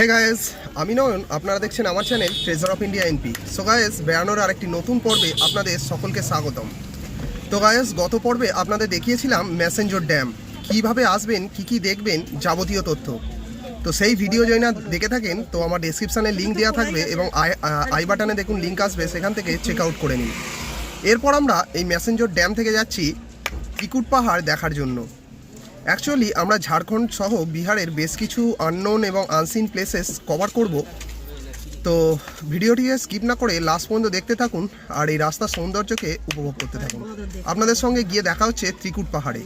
হে guys আমি নয়ন, আপনারা দেখছেন আমার channel Treasure of India NP so guys বেড়ানোর আরেকটি নতুন পর্বে আপনাদের সকলকে স্বাগতম। তো গায়েস গত পর্বে আপনাদের দেখিয়েছিলাম ম্যাসেঞ্জর ড্যাম কীভাবে আসবেন, কি কি দেখবেন, যাবতীয় তথ্য। তো সেই ভিডিও যদি না দেখে থাকেন, তো আমার ডেসক্রিপশানে লিঙ্ক দেওয়া থাকবে এবং আই আই বাটনে দেখুন লিঙ্ক আসবে, সেখান থেকে চেক আউট করে নিন। এরপর আমরা এই ম্যাসেঞ্জর ড্যাম থেকে যাচ্ছি ত্রিকুট পাহাড় দেখার জন্য। অ্যাকচুয়ালি আমরা ঝাড়খণ্ড সহ বিহারের বেশ কিছু আননোন এবং আনসিন প্লেসেস কভার করব। তো ভিডিওটি স্কিপ না করে লাস্ট পর্যন্ত দেখতে থাকুন আর এই রাস্তার সৌন্দর্যকে উপভোগ করতে থাকুন। আপনাদের সঙ্গে গিয়ে দেখা হচ্ছে ত্রিকুট পাহাড়ে।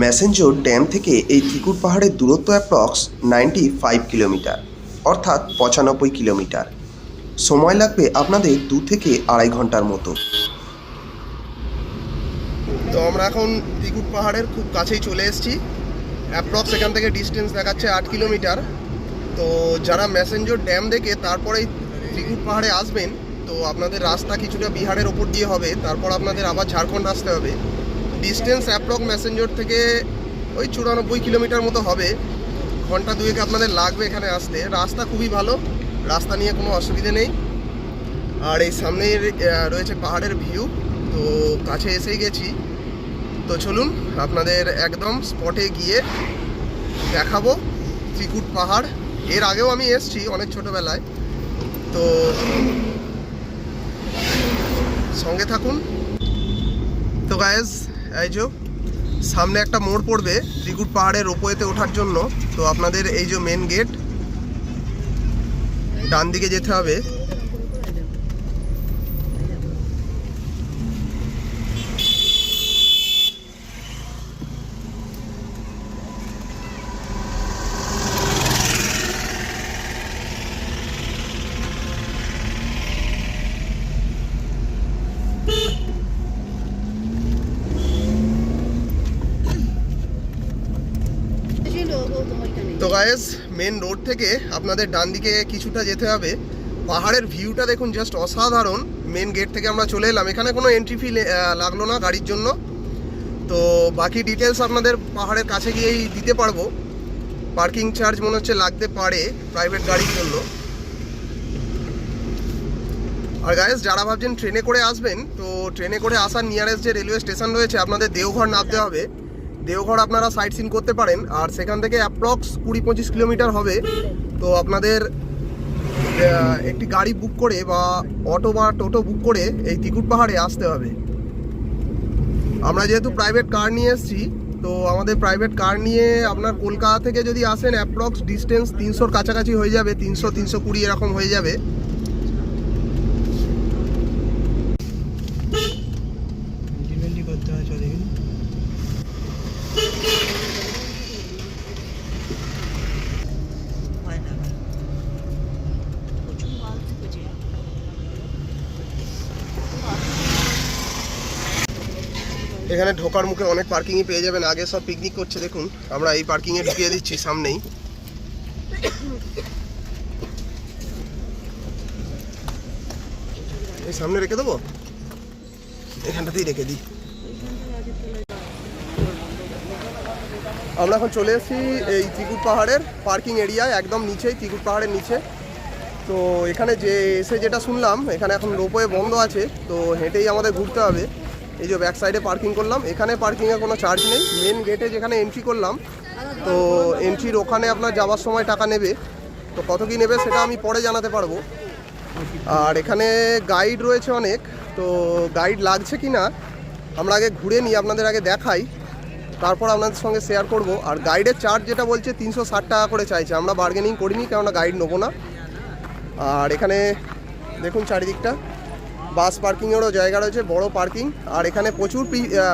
ম্যাসেঞ্জোর ড্যাম থেকে এই ত্রিকুট পাহাড়ের দূরত্ব অ্যাপ্রক্স নাইনটি ফাইভ কিলোমিটার অর্থাৎ পঁচানব্বই কিলোমিটার সময় লাগবে আপনাদের দু থেকে আড়াই ঘণ্টার মতো। তো আমরা এখন ত্রিকুট পাহাড়ের খুব কাছেই চলে এসেছি। অ্যাপ্রক্স এখান থেকে ডিস্টেন্স দেখাচ্ছে আট কিলোমিটার তো যারা ম্যাসেঞ্জর ড্যাম দেখে তারপরেই ত্রিকুট পাহাড়ে আসবেন তো আপনাদের রাস্তা কিছুটা বিহারের ওপর দিয়ে হবে। তারপর আপনাদের আবার ঝাড়খণ্ড আসতে হবে। ডিস্টেন্স অ্যাপ্রক ম্যাসেঞ্জর থেকে ওই চুরানব্বই কিলোমিটার মতো হবে। ঘণ্টা দুয়েক আপনাদের লাগবে এখানে আসতে। রাস্তা খুবই ভালো। রাস্তা নিয়ে কোনো অসুবিধে নেই। আর এই সামনের আহ, রয়েছে পাহাড়ের ভিউ তো কাছে এসেই গেছি। তো চলুন আপনাদের একদম স্পটে গিয়ে দেখাবো ত্রিকুট পাহাড়। এর আগেও আমি এসেছি অনেক ছোটোবেলায়। তো সঙ্গে থাকুন। তো গায়েজ এই যে সামনে একটা মোড় পড়বে ত্রিকুট পাহাড়ের রোপওয়েতে ওঠার জন্য। তো আপনাদের এই যে মেন গেট ডান দিকে যেতে হবে তো গায়েস মেন রোড থেকে আপনাদের ডান দিকে কিছুটা যেতে হবে। পাহাড়ের ভিউটা দেখুন জাস্ট অসাধারণ। মেন গেট থেকে আমরা চলে এলাম। এখানে কোনো এন্ট্রি ফি লাগল না গাড়ির জন্য। তো বাকি ডিটেলস আপনাদের পাহাড়ের কাছে গিয়েই দিতে পারব। পার্কিং চার্জ মনে হচ্ছে লাগতে পারে প্রাইভেট গাড়ির জন্য। আর গায়েস যারা ভাবছেন ট্রেনে করে আসবেন, তো ট্রেনে করে আসার নিয়ারেস্ট যে রেলওয়ে স্টেশন রয়েছে, আপনাদের দেওঘর নামতে হবে। দেওঘর আপনারা সাইট সিন করতে পারেন, আর সেখান থেকে অ্যাপ্রক্স কুড়ি পঁচিশ কিলোমিটার হবে। তো আপনাদের একটি গাড়ি বুক করে বা অটো বা টোটো বুক করে এই তিকুট পাহাড়ে আসতে হবে। আমরা যেহেতু প্রাইভেট কার নিয়ে এসেছি, তো আমাদের প্রাইভেট কার নিয়ে আপনার কলকাতা থেকে যদি আসেন অ্যাপ্রক্স ডিস্টেন্স তিনশোর কাছাকাছি হয়ে যাবে, তিনশো তিনশো কুড়ি এরকম হয়ে যাবে ইঞ্জিনিয়ারিং করতে হয় চলে গেলে এখানে ঢোকার মুখে অনেক পার্কিংই পেয়ে যাবেন। আগে সব পিকনিক করছে, দেখুন। আমরা এই পার্কিংয়ে ঢুকিয়ে দিচ্ছি সামনেই। এই সামনে রেখে দেবো? এখানটাতেই রেখে দিই। আমরা এখন চলে এসেছি এই ত্রিকুট পাহাড়ের পার্কিং এরিয়ায় একদম নিচেই, ত্রিকুট পাহাড়ের নিচে। তো এখানে যে এসে যেটা শুনলাম, এখানে এখন রোপওয়ে বন্ধ আছে, তো হেঁটেই আমাদের ঘুরতে হবে। এই যে ব্যাক সাইডে পার্কিং করলাম। এখানে পার্কিংয়ে কোনো চার্জ নেই। মেন গেটে যেখানে এন্ট্রি করলাম, তো এন্ট্রির ওখানে আপনার যাওয়ার সময় টাকা নেবে। তো কত কী নেবে সেটা আমি পরে জানাতে পারব। আর এখানে গাইড রয়েছে অনেক। তো গাইড লাগছে কি না, আমরা আগে ঘুরে নিই আপনাদের আগে দেখাই। তারপর আপনাদের সঙ্গে শেয়ার করব। আর গাইডের চার্জ যেটা বলছে, তিনশো ষাট টাকা করে চাইছে। আমরা বার্গেনিং করিনি, কেননা গাইড নেব না। আর এখানে দেখুন চারিদিকটা। বাস পার্কিংয়েরও জায়গা রয়েছে বড় পার্কিং। আর এখানে প্রচুর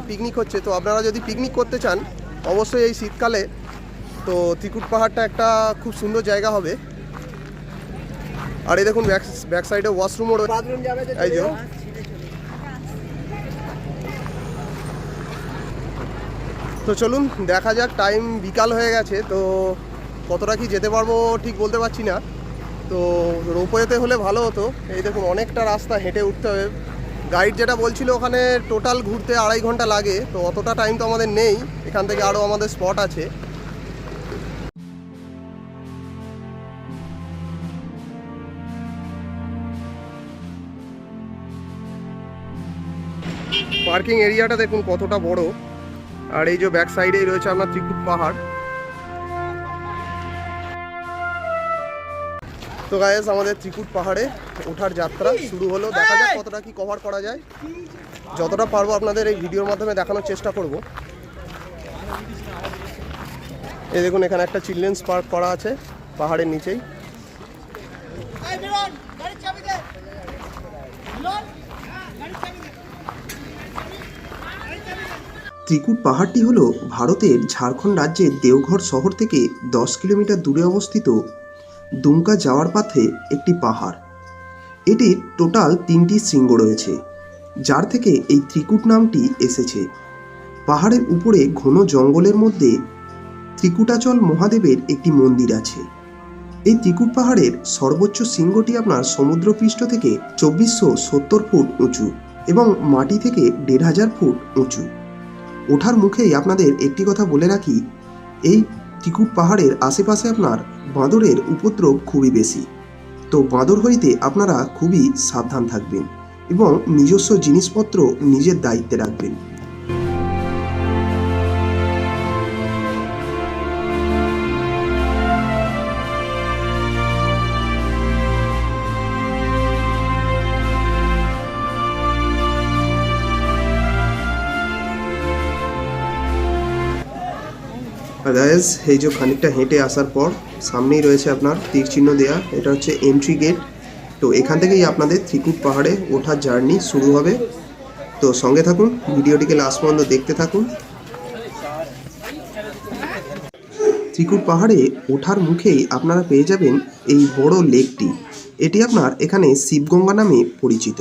পিকনিক হচ্ছে। তো আপনারা যদি পিকনিক করতে চান অবশ্যই এই শীতকালে তো ত্রিকুট পাহাড়টা একটা খুব সুন্দর জায়গা হবে। আর এই দেখুন ব্যাক ব্যাক সাইডে ওয়াশরুমও রয়েছে এই যে। তো চলুন দেখা যাক টাইম বিকাল হয়ে গেছে। তো কতটা কি যেতে পারব ঠিক বলতে পারছি না। তো রোপওয়েতে হলে ভালো হতো। এই দেখুন, অনেকটা রাস্তা হেঁটে উঠতে হবে। গাইড যেটা বলছিল, ওখানে টোটাল ঘুরতে আড়াই ঘণ্টা লাগে। তো অতটা টাইম তো আমাদের নেই। এখান থেকে আরও আমাদের স্পট আছে। পার্কিং এরিয়াটা দেখুন কতটা বড়। আর এই যে ব্যাক সাইডেই রয়েছে আপনার ত্রিকুট পাহাড়। তো গায়েস আমাদের ত্রিকুট পাহাড়ে ওঠার যাত্রা শুরু হলো। দেখা যাক কতটা কি কভার করা যায়। যতটা পারব আপনাদের এই ভিডিওর মাধ্যমে দেখানোর চেষ্টা করব। এই দেখুন এখানে একটা চিলড্রেন্স পার্ক করা আছে পাহাড়ের নিচেই। ত্রিকুট পাহাড়টি হল ভারতের ঝাড়খণ্ড রাজ্যের দেওঘর শহর থেকে দশ কিলোমিটার দূরে অবস্থিত দুমকা যাওয়ার পথে একটি পাহাড়। এটির টোটাল তিনটি শৃঙ্গ রয়েছে, যার থেকে এই ত্রিকুট নামটি এসেছে। পাহাড়ের উপরে ঘন জঙ্গলের মধ্যে ত্রিকুটাচল মহাদেবের একটি মন্দির আছে। এই ত্রিকুট পাহাড়ের সর্বোচ্চ শৃঙ্গটি আপনার সমুদ্রপৃষ্ঠ থেকে চব্বিশশো সত্তর ফুট উঁচু এবং মাটি থেকে দেড় হাজার ফুট উঁচু। ওঠার মুখেই আপনাদের একটি কথা বলে রাখি, এই ত্রিকুট পাহাড়ের আশেপাশে আপনার বাঁদরের উপদ্রব খুবই বেশি। তো বাঁদর হইতে আপনারা খুবই সাবধান থাকবেন এবং নিজস্ব জিনিসপত্র নিজের দায়িত্বে রাখবেন। গায়েস এই যে খানিকটা হেঁটে আসার পর সামনেই রয়েছে আপনার তীর চিহ্ন দেয়া। এটা হচ্ছে এন্ট্রি গেট তো এখান থেকেই আপনাদের ত্রিকুট পাহাড়ে ওঠার জার্নি শুরু হবে। তো সঙ্গে থাকুন, ভিডিওটিকে লাস্ট পর্যন্ত দেখতে থাকুন। ত্রিকুট পাহাড়ে ওঠার মুখেই আপনারা পেয়ে যাবেন এই বড় লেকটি এটি আপনার এখানে শিবগঙ্গা নামে পরিচিত।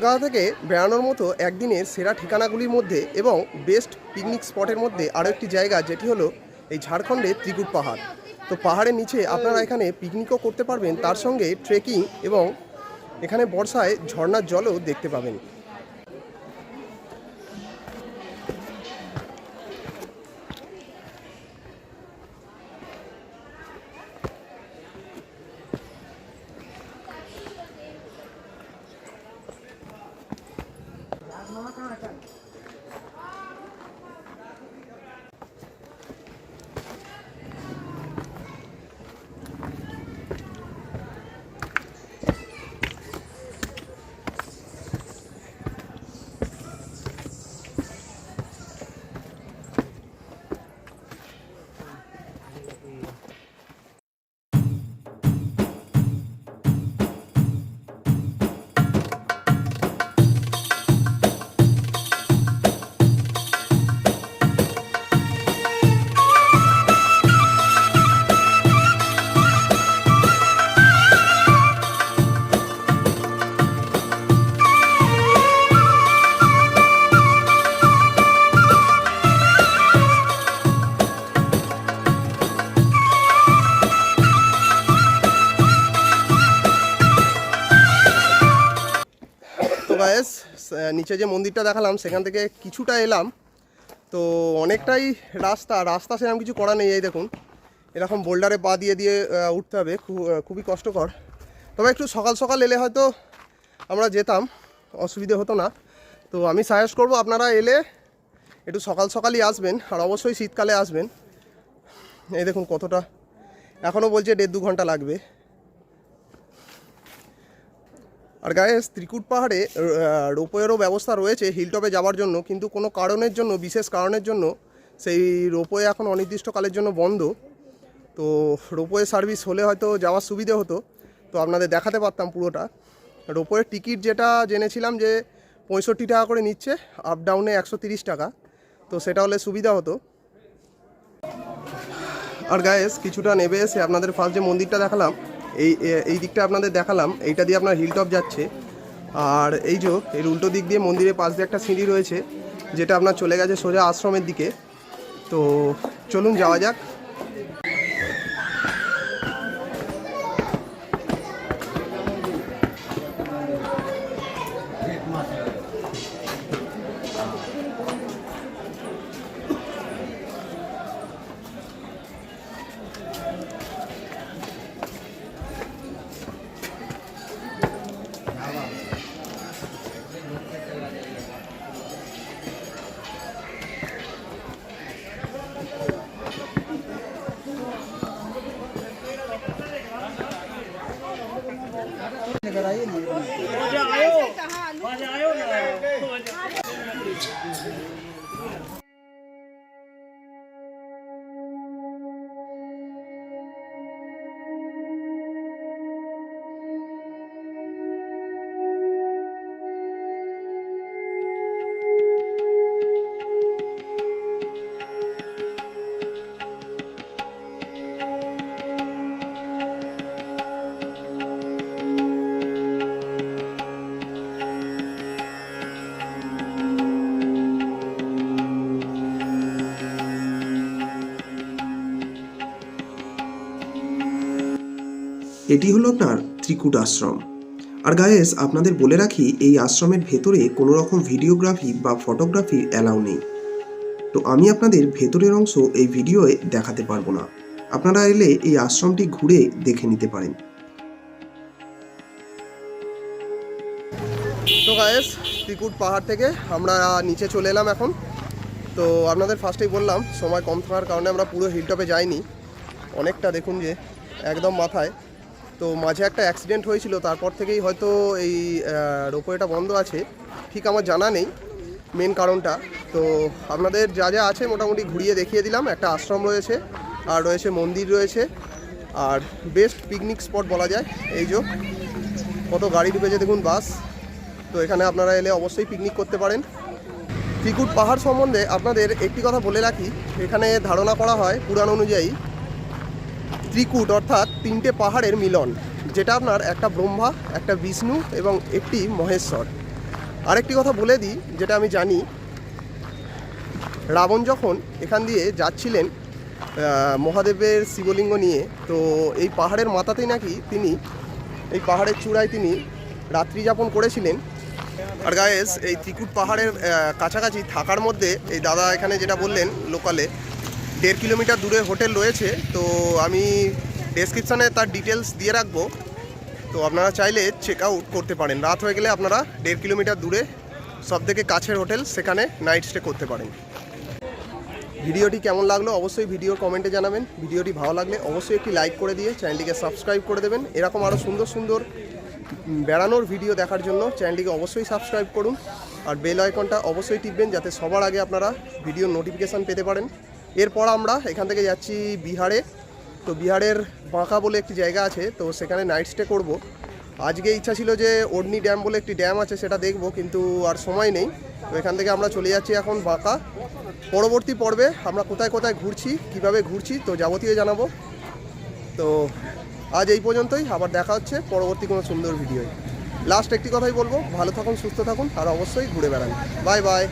কলকাতা থেকে বেড়ানোর মতো একদিনের সেরা ঠিকানাগুলির মধ্যে এবং বেস্ট পিকনিক স্পটের মধ্যে আরও একটি জায়গা যেটি হলো এই ঝাড়খণ্ডের ত্রিকুট পাহাড়। তো পাহাড়ের নিচে আপনারা এখানে পিকনিকও করতে পারবেন, তার সঙ্গে ট্রেকিং এবং এখানে বর্ষায় ঝর্নার জলও দেখতে পাবেন। น้องท่ গায়েস নিচে যে মন্দিরটা দেখালাম, সেখান থেকে কিছুটা এলাম। তো অনেকটাই রাস্তা রাস্তা সেরকম কিছু করা নেই, এই দেখুন। এরকম বোল্ডারে পা দিয়ে দিয়ে উঠতে হবে খুবই কষ্টকর। তবে একটু সকাল সকাল এলে হয়তো আমরা যেতাম, অসুবিধে হতো না। তো আমি সাজেস্ট করব আপনারা এলে একটু সকাল সকালই আসবেন, আর অবশ্যই শীতকালে আসবেন। এই দেখুন কতটা এখনও বলছে দেড় দু ঘণ্টা লাগবে। আর গায়ে ত্রিকুট পাহাড়ে রোপওয়েরও ব্যবস্থা রয়েছে হিলটপে যাওয়ার জন্য, কিন্তু কোনো কারণের জন্য, বিশেষ কারণের জন্য সেই রোপওয়ে এখন অনির্দিষ্টকালের জন্য বন্ধ। তো রোপওয়ে সার্ভিস হলে হয়তো যাওয়ার সুবিধে হতো। তো আপনাদের দেখাতে পারতাম পুরোটা। রোপওয়ের টিকিট যেটা জেনেছিলাম যে পঁয়ষট্টি টাকা করে নিচ্ছে আপ ডাউনে একশো টাকা। তো সেটা হলে সুবিধা হতো। আর গায়েস, কিছুটা নেবে এসে আপনাদের ফার্স্ট যে মন্দিরটা দেখালাম এই এই দিকটা আপনাদের দেখালাম, এইটা দিয়ে আপনার হিলটপ যাচ্ছে। আর এই যে, এর উল্টো দিক দিয়ে মন্দিরের পাশ দিয়ে একটা সিঁড়ি রয়েছে, যেটা আপনার চলে গেছে সোজা আশ্রমের দিকে। তো চলুন যাওয়া যাক। এটি হলো আপনার ত্রিকুট আশ্রম। আর গায়েস আপনাদের বলে রাখি, এই আশ্রমের ভেতরে কোনো রকম ভিডিওগ্রাফি বা ফটোগ্রাফি অ্যালাউ নেই। তো আমি আপনাদের ভেতরের অংশ এই ভিডিওয়ে দেখাতে পারব না। আপনারা এলে এই আশ্রমটি ঘুরে দেখে নিতে পারেন। তো গায়েস ত্রিকুট পাহাড় থেকে আমরা নিচে চলে এলাম এখন। তো আপনাদের ফার্স্টেই বললাম, সময় কম থাকার কারণে আমরা পুরো হিলটপে যাইনি। অনেকটা দেখুন যে, একদম মাথায়। তো মাঝে একটা অ্যাক্সিডেন্ট হয়েছিল, তারপর থেকেই হয়তো এই রোপওয়েটা বন্ধ আছে। ঠিক আমার জানা নেই মেন কারণটা। তো আপনাদের যা যা আছে মোটামুটি ঘুরিয়ে দেখিয়ে দিলাম। একটা আশ্রম রয়েছে, আর রয়েছে মন্দির রয়েছে। আর বেস্ট পিকনিক স্পট বলা যায়, এই যে। কত গাড়ি ঢুকেছে দেখুন, বাস। তো এখানে আপনারা এলে অবশ্যই পিকনিক করতে পারেন। ত্রিকুট পাহাড় সম্বন্ধে আপনাদের একটি কথা বলে রাখি। এখানে ধারণা করা হয়, পুরাণ অনুযায়ী ত্রিকুট অর্থাৎ তিনটে পাহাড়ের মিলন, যেটা আপনার একটা ব্রহ্মা, একটা বিষ্ণু এবং একটি মহেশ্বর। আরেকটি কথা বলে দিই, যেটা আমি জানি, রাবণ যখন এখান দিয়ে যাচ্ছিলেন মহাদেবের শিবলিঙ্গ নিয়ে, তো এই পাহাড়ের মাথাতেই নাকি তিনি, এই পাহাড়ের চূড়ায় তিনি রাত্রি যাপন করেছিলেন। আর গায়েস এই ত্রিকুট পাহাড়ের কাছাকাছি থাকার মধ্যে এই দাদা এখানে যেটা বললেন লোকালে দেড় কিলোমিটার দূরে হোটেল রয়েছে, তো আমি ডেসক্রিপশানে তার ডিটেলস দিয়ে রাখব। তো আপনারা চাইলে চেক আউট করতে পারেন। রাত হয়ে গেলে আপনারা দেড় কিলোমিটার দূরে সব থেকে কাছের হোটেল, সেখানে নাইট স্টে করতে পারেন। ভিডিওটি কেমন লাগল অবশ্যই ভিডিওর কমেন্টে জানাবেন। ভিডিওটি ভালো লাগলে অবশ্যই একটি লাইক করে দিয়ে চ্যানেলটিকে সাবস্ক্রাইব করে দেবেন। এরকম আরও সুন্দর সুন্দর বেড়ানোর ভিডিও দেখার জন্য চ্যানেলটিকে অবশ্যই সাবস্ক্রাইব করুন। আর বেল আইকনটা অবশ্যই টিপবেন যাতে সবার আগে আপনারা ভিডিও নোটিফিকেশান পেতে পারেন। এরপর আমরা এখান থেকে যাচ্ছি বিহারে। তো বিহারের বাঁকা বলে একটি জায়গা আছে, তো সেখানে নাইট স্টে করব। আজকে ইচ্ছা ছিল যে ওড়নি ড্যাম বলে একটি ড্যাম আছে, সেটা দেখব, কিন্তু আর সময় নেই। তো এখান থেকে আমরা চলে যাচ্ছি এখন বাঁকা। পরবর্তী পর্বে আমরা কোথায় কোথায় ঘুরছি, কীভাবে ঘুরছি, তো যাবতীয় জানাব। তো আজ এই পর্যন্তই, আবার দেখা হচ্ছে পরবর্তী কোনো সুন্দর ভিডিওয় লাস্ট একটি কথাই বলব, ভালো থাকুন, সুস্থ থাকুন, আর অবশ্যই ঘুরে বেড়ান। Bye bye